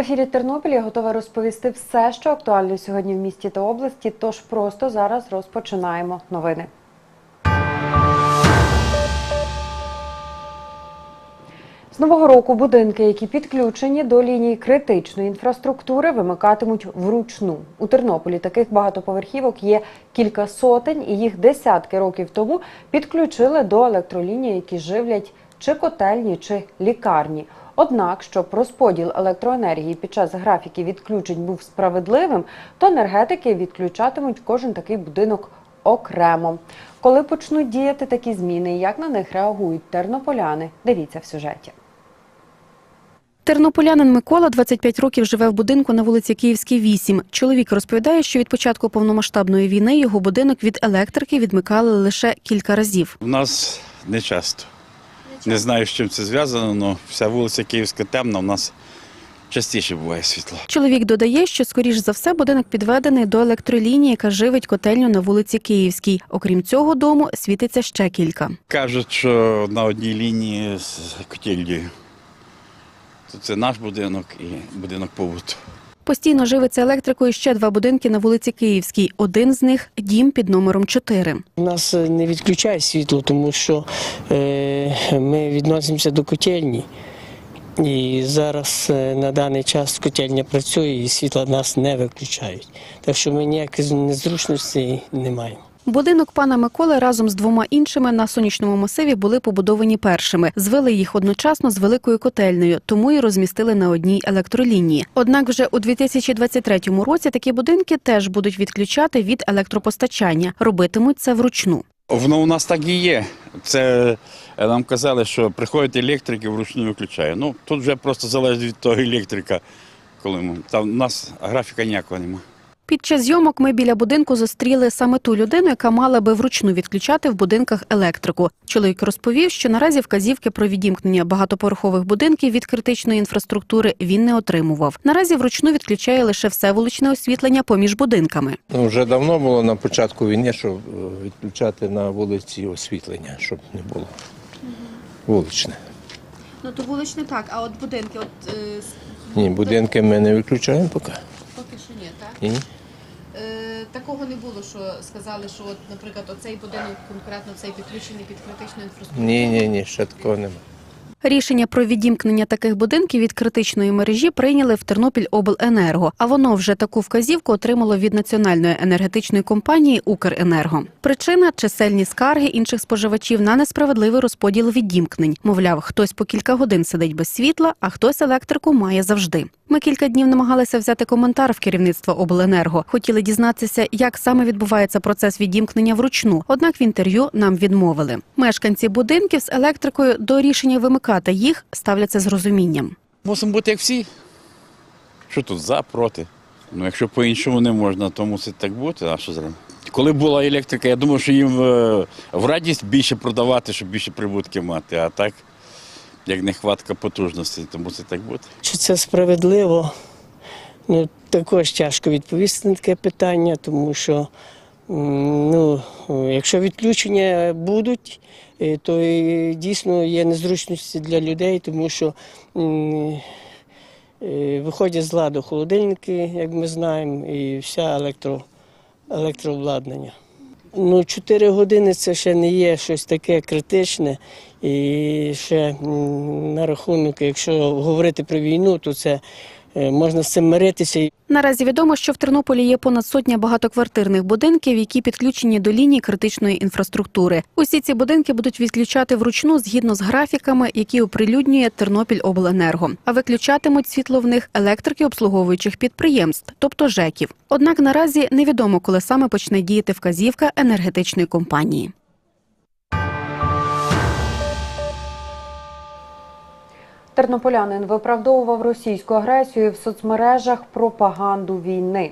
В ефірі Тернопіль я готова розповісти все, що актуально сьогодні в місті та області. Тож просто зараз розпочинаємо новини. З нового року будинки, які підключені до лінії критичної інфраструктури, вимикатимуть вручну. У Тернополі таких багатоповерхівок є кілька сотень, і їх десятки років тому підключили до електроліній, які живлять чи котельні, чи лікарні. Однак, щоб розподіл електроенергії під час графіки відключень був справедливим, то енергетики відключатимуть кожен такий будинок окремо. Коли почнуть діяти такі зміни, і як на них реагують тернополяни, дивіться в сюжеті. Тернополянин Микола 25 років живе в будинку на вулиці Київській, 8. Чоловік розповідає, що від початку повномасштабної війни його будинок від електрики відмикали лише кілька разів. У нас не часто. Не знаю, з чим це зв'язано, але вся вулиця Київська темна, у нас частіше буває світло. Чоловік додає, що скоріш за все будинок підведений до електролінії, яка живить котельню на вулиці Київській. Окрім цього дому світиться ще кілька. Кажуть, що на одній лінії з котельнею. Це наш будинок і будинок побуту. Постійно живиться електрикою ще два будинки на вулиці Київській. Один з них дім під номером 4. У нас е, не відключають світло, тому що е, ми відносимося до котельні. І зараз е, на даний час котельня працює і світла нас не виключають. Так що ми ніяких незручностей не маємо. Будинок пана Миколи разом з двома іншими на сонячному масиві були побудовані першими. Звели їх одночасно з великою котельнею, тому і розмістили на одній електролінії. Однак вже у 2023 році такі будинки теж будуть відключати від електропостачання. Робитимуть це вручну. Воно у нас так і є. Це е, нам казали, що приходять електрики, вручну виключає. Ну, тут вже просто залежить від того електрика, коли ми. Там у нас графіка ніякого немає. Під час зйомок ми біля будинку зустріли саме ту людину, яка мала би вручну відключати в будинках електрику. Чоловік розповів, що наразі вказівки про відімкнення багатоповерхових будинків від критичної інфраструктури він не отримував. Наразі вручну відключає лише все вуличне освітлення поміж будинками. Ну, вже давно було на початку війни, щоб е, відключати на вулиці освітлення, щоб не було вуличне. Ну то вуличне так, а от будинки, от е, Ні, будинки ми не виключаємо поки. поки що ні, так? Ні. Е, такого не було, що сказали, що от, наприклад, оцей будинок конкретно цей підключений під критичну інфраструктуру. Ні, ні, ні, ще такого немає. Рішення про відімкнення таких будинків від критичної мережі прийняли в Тернопільобленерго, а воно вже таку вказівку отримало від національної енергетичної компанії Укренерго. Причина чисельні скарги інших споживачів на несправедливий розподіл відімкнень. Мовляв, хтось по кілька годин сидить без світла, а хтось електрику має завжди. Ми кілька днів намагалися взяти коментар в керівництва обленерго. Хотіли дізнатися, як саме відбувається процес відімкнення вручну. Однак в інтерв'ю нам відмовили. Мешканці будинків з електрикою до рішення вимикати їх ставляться з розумінням. Мусимо бути як всі. Що тут за, проти? Ну, якщо по-іншому не можна, то мусить так бути, а що зробити? Коли була електрика, я думав, що їм е, в радість більше продавати, щоб більше прибутки мати. А так, як нехватка потужності, то мусить так бути. Чи це справедливо? Ну, також тяжко відповісти на таке питання, тому що ну, якщо відключення будуть, то дійсно є незручності для людей, тому що е, виходять з ладу холодильники, як ми знаємо, і вся електро, електрообладнання. Ну, 4 години це ще не є щось таке критичне. І ще на рахунок, якщо говорити про війну, то це е, можна з цим миритися. Наразі відомо, що в Тернополі є понад сотня багатоквартирних будинків, які підключені до ліній критичної інфраструктури. Усі ці будинки будуть відключати вручну згідно з графіками, які оприлюднює Тернопільобленерго. А виключатимуть світло в них електрики обслуговуючих підприємств, тобто ЖЕКів. Однак наразі невідомо, коли саме почне діяти вказівка енергетичної компанії. Тернополянин виправдовував російську агресію в соцмережах пропаганду війни.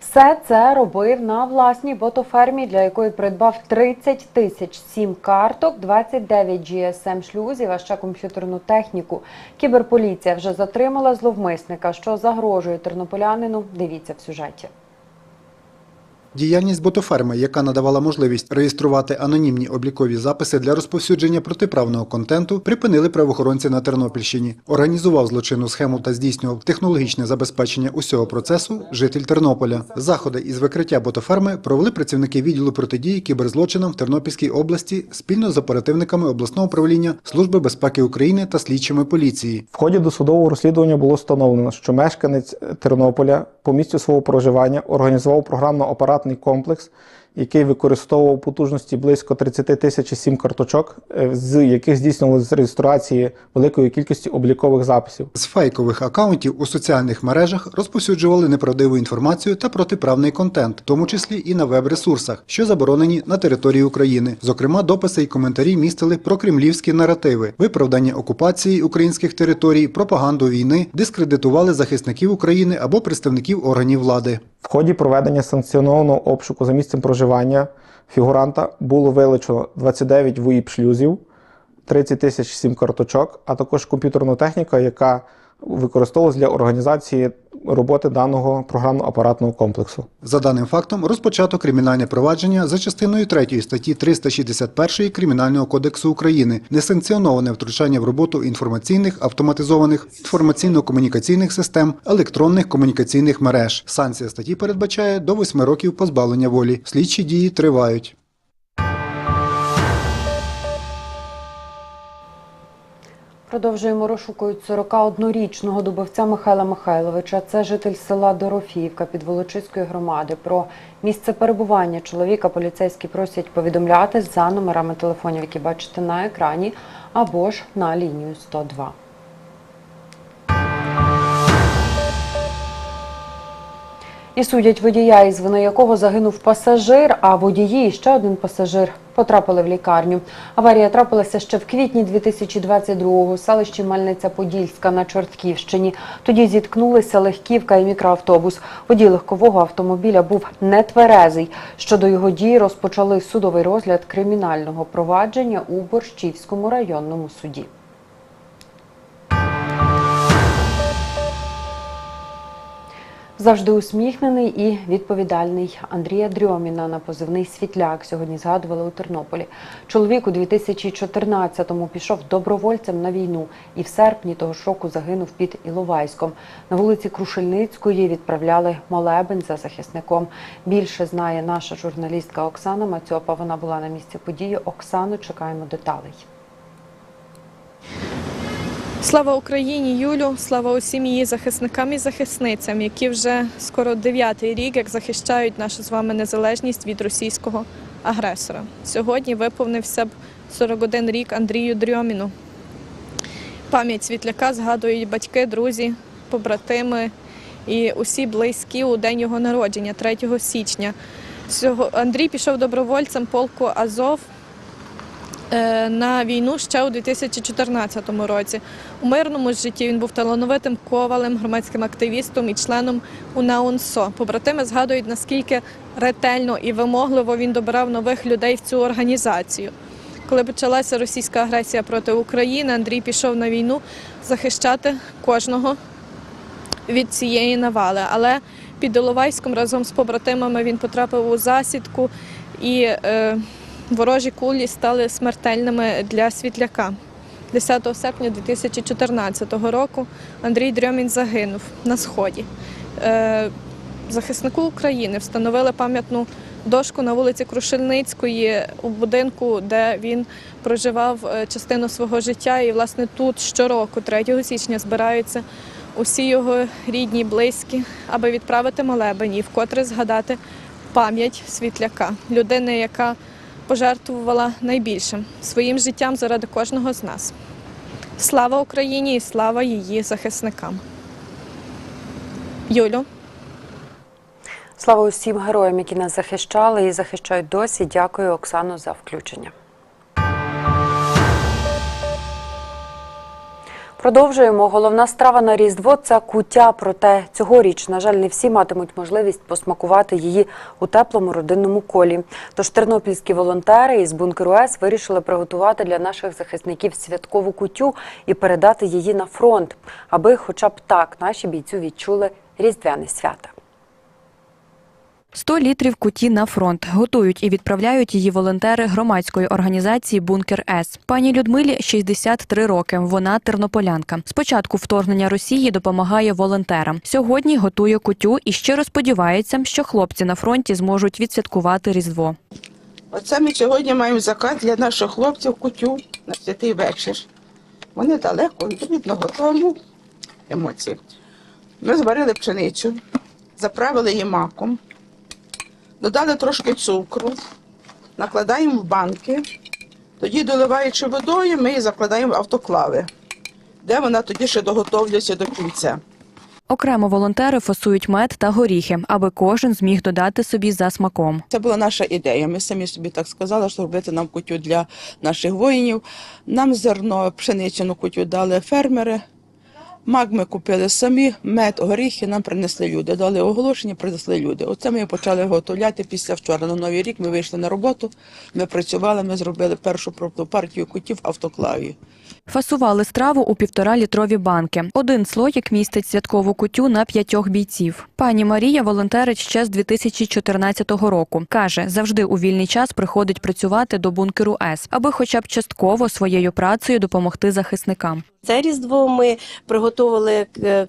Все це робив на власній ботофермі, для якої придбав 30 тисяч сім карток, 29 GSM шлюзів, а ще комп'ютерну техніку. Кіберполіція вже затримала зловмисника, що загрожує тернополянину. Дивіться в сюжеті. Діяльність ботоферми, яка надавала можливість реєструвати анонімні облікові записи для розповсюдження протиправного контенту, припинили правоохоронці на Тернопільщині. Організував злочинну схему та здійснював технологічне забезпечення усього процесу житель Тернополя. Заходи із викриття ботоферми провели працівники відділу протидії кіберзлочинам в Тернопільській області спільно з оперативниками обласного управління Служби безпеки України та слідчими поліції. В ході досудового розслідування було встановлено, що мешканець Тернополя по місцю свого проживання організував програмно-апаратний комплекс, який використовував потужності близько 30 тисяч сім карточок, е, з яких здійснювалися реєстрації великої кількості облікових записів. З фейкових акаунтів у соціальних мережах розповсюджували неправдиву інформацію та протиправний контент, в тому числі і на веб-ресурсах, що заборонені на території України. Зокрема, дописи і коментарі містили про кремлівські наративи, виправдання окупації українських територій, пропаганду війни, дискредитували захисників України або представників органів влади. В ході проведення санкціонованого обшуку за місцем проживання фігуранта було вилучено 29 ВУІП шлюзів, 30 тисяч сім карточок, а також комп'ютерна техніка, яка використовувалась для організації роботи даного програмно-апаратного комплексу. За даним фактом розпочато кримінальне провадження за частиною 3 статті 361 Кримінального кодексу України несанкціоноване втручання в роботу інформаційних, автоматизованих, інформаційно-комунікаційних систем, електронних комунікаційних мереж. Санкція статті передбачає до 8 років позбавлення волі. Слідчі дії тривають. Продовжуємо розшукують 41-річного дубовця Михайла Михайловича. Це житель села Дорофіївка Підволочиської громади. Про місце перебування чоловіка поліцейські просять повідомляти за номерами телефонів, які бачите на екрані, або ж на лінію 102. І судять водія, із вини якого загинув пасажир, а водії ще один пасажир потрапили в лікарню. Аварія трапилася ще в квітні 2022-го у селищі Мельниця-Подільська на Чортківщині. Тоді зіткнулися легківка і мікроавтобус. Водій легкового автомобіля був нетверезий. Щодо його дій розпочали судовий розгляд кримінального провадження у Борщівському районному суді. Завжди усміхнений і відповідальний Андрія Дрьоміна на позивний Світляк сьогодні згадували у Тернополі. Чоловік у 2014-му пішов добровольцем на війну і в серпні того ж року загинув під Іловайськом. На вулиці Крушельницької відправляли молебень за захисником. Більше знає наша журналістка Оксана Мацьопа. Вона була на місці події. Оксану чекаємо деталей. Слава Україні, Юлю, слава усім її захисникам і захисницям, які вже скоро дев'ятий рік як захищають нашу з вами незалежність від російського агресора. Сьогодні виповнився б 41 рік Андрію Дрьоміну. Пам'ять світляка згадують батьки, друзі, побратими і усі близькі у день його народження, 3 січня. Андрій пішов добровольцем полку Азов на війну ще у 2014 році. У мирному житті він був талановитим ковалем, громадським активістом і членом УНАУНСО. Побратими згадують, наскільки ретельно і вимогливо він добирав нових людей в цю організацію. Коли почалася російська агресія проти України, Андрій пішов на війну захищати кожного від цієї навали. Але під Іловайськом разом з побратимами він потрапив у засідку і е, ворожі кулі стали смертельними для світляка. 10 серпня 2014 року Андрій Дрьомін загинув на сході. Е, захиснику України встановили пам'ятну дошку на вулиці Крушельницької у будинку, де він проживав е, частину свого життя. І власне тут щороку, 3 січня, збираються усі його рідні, близькі, аби відправити молебень і вкотре згадати пам'ять світляка, людини, яка пожертвувала найбільшим своїм життям заради кожного з нас. Слава Україні і слава її захисникам. Юлю. Слава усім героям, які нас захищали і захищають досі. Дякую, Оксано, за включення. Продовжуємо. Головна страва на Різдво це куття. Проте цьогоріч, на жаль, не всі матимуть можливість посмакувати її у теплому родинному колі. Тож тернопільські волонтери із бункеру С вирішили приготувати для наших захисників святкову кутю і передати її на фронт, аби, хоча б так, наші бійцю відчули різдвяне свято. 100 літрів куті на фронт готують і відправляють її волонтери громадської організації Бункер С. Пані Людмилі 63 роки. Вона тернополянка. Спочатку вторгнення Росії допомагає волонтерам. Сьогодні готує кутю і щиро сподівається, що хлопці на фронті зможуть відсвяткувати різдво. Оце ми сьогодні маємо заказ для наших хлопців кутю на святий вечір. Вони далеко від рідного дому. Емоції. Ми зварили пшеницю, заправили її маком, додали трошки цукру, накладаємо в банки, тоді доливаючи водою, ми її закладаємо в автоклави, де вона тоді ще доготовлюється до кінця. Окремо волонтери фасують мед та горіхи, аби кожен зміг додати собі за смаком. Це була наша ідея. Ми самі собі так сказали, що робити нам кутю для наших воїнів. Нам зерно, пшеничну кутю дали фермери. Мак ми купили самі, мед, горіхи нам принесли люди. Дали оголошення, принесли люди. Оце ми почали готовляти після вчора. На новий рік ми вийшли на роботу. Ми працювали, ми зробили першу пробну партію кутів автоклаві. Фасували страву у півтора літрові банки. Один слоїк містить святкову кутю на п'ятьох бійців. Пані Марія волонтерить ще з 2014 року. Каже, завжди у вільний час приходить працювати до бункеру С, аби хоча б частково своєю працею допомогти захисникам. Це різдво ми приготували е,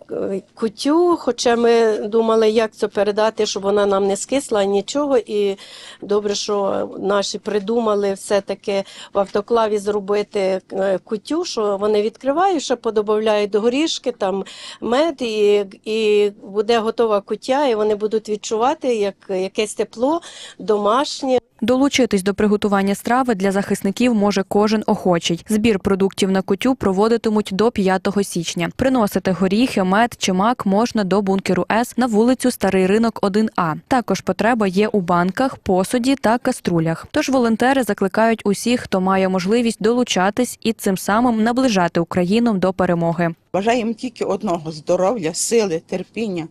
кутю, хоча ми думали, як це передати, щоб вона нам не скисла, нічого. І добре, що наші придумали все-таки в автоклаві зробити е, кутю, що вони відкривають, ще подобавляють до горішки, там мед, і, і буде готова кутя, і вони будуть відчувати як якесь тепло домашнє. Долучитись до приготування страви для захисників може кожен охочий. Збір продуктів на кутю проводитимуть до 5 січня. Приносити горіхи, мед чи мак можна до бункеру С на вулицю Старий ринок 1А. Також потреба є у банках, посуді та каструлях. Тож волонтери закликають усіх, хто має можливість долучатись і цим самим наближати Україну до перемоги. Бажаємо тільки одного здоров'я, сили, терпіння,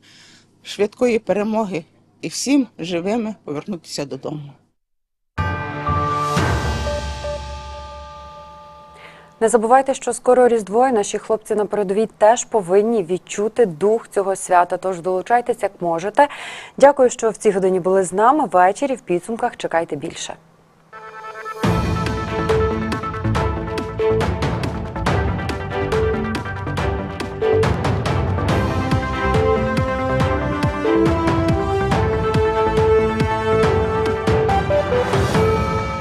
швидкої перемоги і всім живими повернутися додому. Не забувайте, що скоро Різдво, і наші хлопці на передовій теж повинні відчути дух цього свята. Тож долучайтесь як можете. Дякую, що в цій годині були з нами. Ввечері в підсумках чекайте більше.